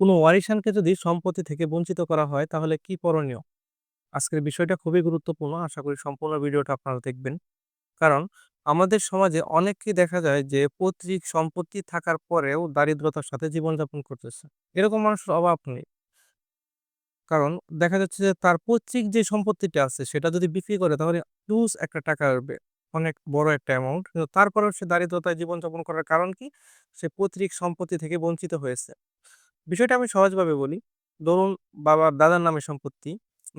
কোনো ওয়ারিশানকে যদি সম্পত্তি থেকে বঞ্চিত করা হয়, তাহলে কি করণীয়? আজকের বিষয়টা খুবই গুরুত্বপূর্ণ। আশা করি সম্পূর্ণ ভিডিওটা আপনারা দেখবেন। কারণ আমাদের সমাজে অনেককেই দেখা যায় যে, পৈতৃক সম্পত্তি থাকার পরেও দারিদ্রতার সাথে জীবনযাপন করতেছে। এরকম মানুষের অভাব নেই। কারণ দেখা যাচ্ছে যে, তার পৈতৃক যে সম্পত্তিটা আছে, সেটা যদি বিক্রি করে, তাহলে হিউজ একটা টাকা আসবে। অনেক বড় একটা অ্যামাউন্ট। কিন্তু তারপরেও সে দারিদ্রতায় জীবনযাপন করার কারণ কি? সে পৈতৃক সম্পত্তি থেকে বঞ্চিত হয়েছে। বিষয়টা আমি সহজভাবে বলি। ধরুন বাবার দাদার নামে সম্পত্তি।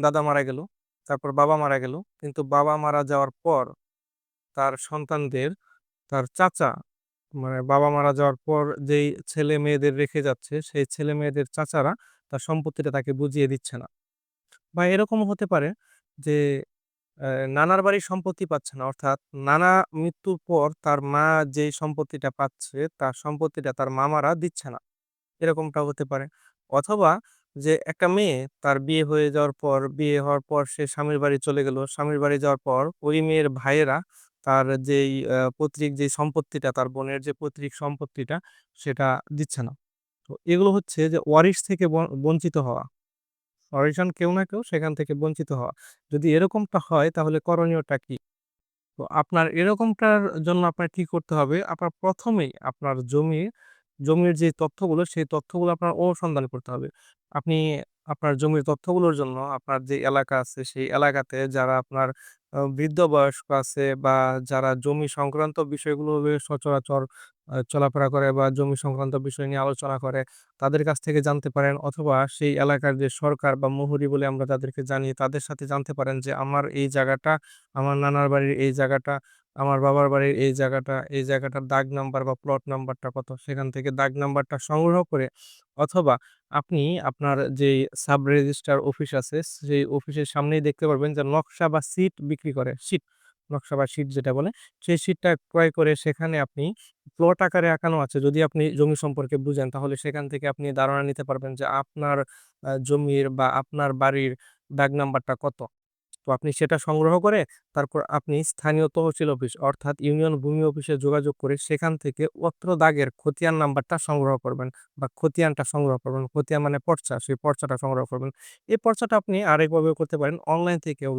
দাদা মারা গেল। তারপর বাবা মারা গেল। কিন্তু বাবা মারা যাওয়ার পর তার সন্তানদের তার চাচা মানে বাবা মারা যাওয়ার পর যেই ছেলে-মেয়েদের রেখে যাচ্ছে, সেই ছেলে-মেয়েদের চাচারা তার সম্পত্তিটা তাকে বুঝিয়ে দিচ্ছে না। বা এরকমও হতে পারে যে নানার বাড়ির সম্পত্তি পাচ্ছে না। অর্থাৎ নানা মৃত্যুর পর তার মা যেই সম্পত্তিটা পাচ্ছে, তার সম্পত্তিটা তার মামারা দিচ্ছে না। এরকমটাও হতে পারে। অথবা যে একটা মেয়ে তার বিয়ে হয়ে যাওয়ার পর, বিয়ে হওয়ার পর সে স্বামীর বাড়ি চলে গেল। স্বামীর বাড়ি যাওয়ার পর ওই মেয়ের ভাইয়েরা তার যেই পৈতৃক যেই সম্পত্তিটা, তার বোনের যে পৈতৃক সম্পত্তিটা সেটা দিচ্ছে না। তো এগুলো হচ্ছে যে ওয়ারিশ থেকে বঞ্চিত হওয়া। ওয়ারিশান কেউ না কেউ সেখান থেকে বঞ্চিত হওয়া। যদি এরকমটা হয় তাহলে করণীয়টা কি? তো আপনার এরকমটার জন্য আপনার কি করতে হবে? আপনার ১ম এই আপনার জমি জমির যে তথ্যগুলো সেই তথ্যগুলো আপনার অনুসন্ধান করতে হবে। আপনি আপনার জমির তথ্যগুলোর জন্য আপনার যে এলাকা আছে সেই এলাকাতে যারা আপনার বৃদ্ধ বয়স্ক আছে বা যারা জমি সংক্রান্ত বিষয়গুলো সচরাচর চলাফেরা করে বা জমি সংক্রান্ত বিষয় নিয়ে আলোচনা করে তাদের কাছ থেকে জানতে পারেন অথবা সেই এলাকার যে সরকার বা মুহুরী বলে আমরা তাদেরকে জানি তাদের সাথে জানতে পারেন যে আমার এই জায়গাটা, আমার নানার বাড়ির এই জায়গাটা, আমার বাবার বাড়ির এই জায়গাটা, এই জায়গাটার দাগ নাম্বার বা প্লট নাম্বারটা কত? সেখান থেকে দাগ নাম্বারটা সংগ্রহ করে অথবা আপনি আপনার যে সাব রেজিস্ট্রার অফিস আছে সেই অফিসের সামনেই দেখতে পারবেন যে নকশা বা সিট বিক্রি করে। সিট, নকশা বা সিট যেটা বলে সেই সিটটা ক্রয় করে সেখানে আপনি প্লট আকারে আঁকানো আছে। যদি আপনি জমি সম্পর্কে বুঝেন তাহলে সেখান থেকে আপনি ধারণা নিতে পারবেন যে আপনার জমির বা আপনার বাড়ির দাগ নাম্বারটা কত? আপনি সেটা সংগ্রহ করে তারপর আপনি স্থানীয় তহসিল অফিস অর্থাৎ ইউনিয়ন ভূমি অফিসে যোগাযোগ করে সেখান থেকে অত্র দাগের খতিয়ান নাম্বারটা সংগ্রহ করবেন বা খতিয়ানটা সংগ্রহ করবেন। খতিয়ান মানে পর্চা, সেই পর্চাটা সংগ্রহ করবেন। এই পর্চাটা আপনি আরেকভাবেও করতে পারেন। অনলাইন থেকেও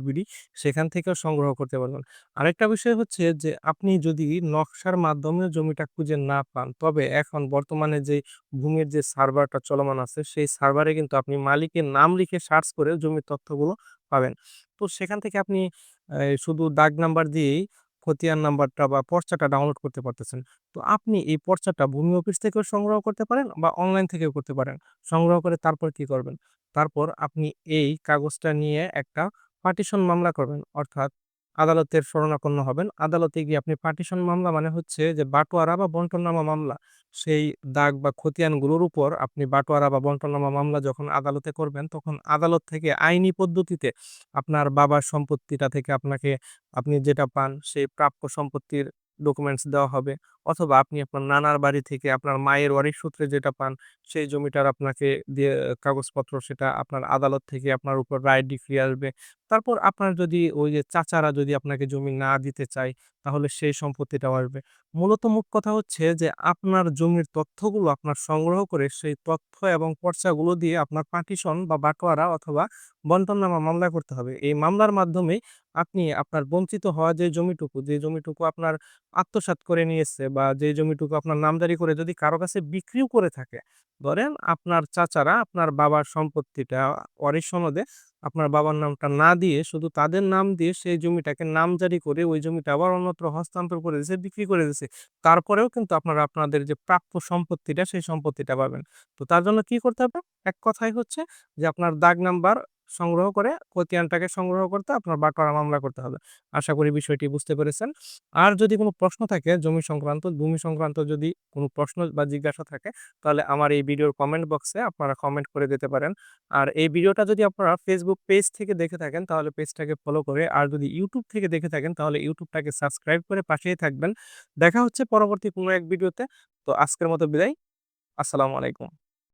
বিডি সেখান থেকেও সংগ্রহ করতে পারবেন। আরেকটা বিষয় হচ্ছে যে আপনি যদি নকশার মাধ্যমেও জমিটা খুঁজে না পান, তবে এখন বর্তমানে যে ভূমির যে সার্ভারটা চলমান আছে সেই সার্ভারে কিন্তু আপনি মালিকের নাম লিখে সার্চ করে জমির তথ্যগুলো পাবেন। তো সেখান থেকে আপনি শুধু দাগ নাম্বার দিয়েই খতিয়ান নাম্বারটা বা পর্চাটা ডাউনলোড করতে পারতেছেন। তো আপনি এই পর্চাটা ভূমি অফিস থেকেও সংগ্রহ করতে পারেন বা অনলাইন থেকেও করতে পারেন। সংগ্রহ করে তারপর কি করবেন? তারপর আপনি এই কাগজটা নিয়ে একটা পার্টিশন মামলা করবেন। অর্থাৎ আদালতের শরণাপন্ন হবেন। আদালতে গিয়ে আপনি পার্টিশন মামলা মানে হচ্ছে যে বাটোয়ারা বা বন্টনামা মামলা। সেই দাগ বা খতিয়ানগুলোর উপর আপনি বাটোয়ারা বা বন্টনামা মামলা যখন আদালতে করবেন, তখন আদালত থেকে আইনি পদ্ধতিতে আপনার বাবার সম্পত্তিটা থেকে আপনাকে, আপনি যেটা পান সেই প্রাপ্য সম্পত্তির ডকুমেন্টস দেওয়া হবে। অথবা আপনি আপনার নানার বাড়ি থেকে আপনার মায়ের ওয়ারিশ সূত্রে যেটা পান, সেই জমিটার আপনাকে দিয়ে, কাগজপত্র সেটা আপনার আদালত থেকে আপনার উপর রায় ডিক্রি আসবে। তারপর আপনার যদি ওই যে চাচারা যদি আপনাকে জমি না দিতে চায় তাহলে সেই সম্পত্তিটাও আসবে। মূলত মুখ কথা হচ্ছে যে আপনার জমির তথ্যগুলো আপনার সংগ্রহ করে সেই তথ্য এবং পর্চাগুলো দিয়ে আপনার পার্টিশন বা বাটোয়ারা অথবা বন্টননামা মামলা করতে হবে। এই মামলার মাধ্যমে আপনি আপনার বঞ্চিত হওয়া যে জমিটুকু, যে জমিটুকু আপনার আত্মসাৎ করে নিয়েছে বা যে জমিটুকু আপনার নামদারি করে যদি কারও কাছে বিক্রিও করে থাকে, ধরেন আপনার চাচারা আপনার বাবার সম্পত্তিটা ওয়ারিশ সনদে আপনার বাবার নামটা না দিয়ে শুধু তাদের নাম দিয়ে সেই জমিটাকে নাম জারি করে ওই জমিটা আবার অন্যত্র হস্তান্তর করে দিয়েছে, বিক্রি করে দিয়েছে। তারপরেও কিন্তু আপনারা আপনাদের যে প্রাপ্য সম্পত্তিটা সেই সম্পত্তিটা পাবেন। তো তার জন্য কি করতে হবে? এক কথাই হচ্ছে যে আপনার দাগ নাম্বার সংগ্রহ করে খতিয়ানটাকে সংগ্রহ করতে আপনার বাটোয়ারা মামলা করতে হবে। আশা করি বিষয়টি বুঝতে পেরেছেন। আর যদি কোনো প্রশ্ন থাকে জমি সংক্রান্ত, ভূমি সংক্রান্ত যদি কোনো প্রশ্ন বা জিজ্ঞাসা থাকে তাহলে আমার এই ভিডিওর কমেন্ট বক্সে আপনারা কমেন্ট করে দিতে পারেন। আর এই ভিডিওটা যদি আপনারা ফেসবুক পেজ থেকে দেখে থাকেন তাহলে পেজটাকে ফলো করে আর যদি ইউটিউব থেকে দেখে থাকেন তাহলে ইউটিউবটাকে সাবস্ক্রাইব করে পাশেই থাকবেন। দেখা হচ্ছে পরবর্তী কোনো এক ভিডিওতে। তো আজকের মতো বিদায়। আসসালামু আলাইকুম।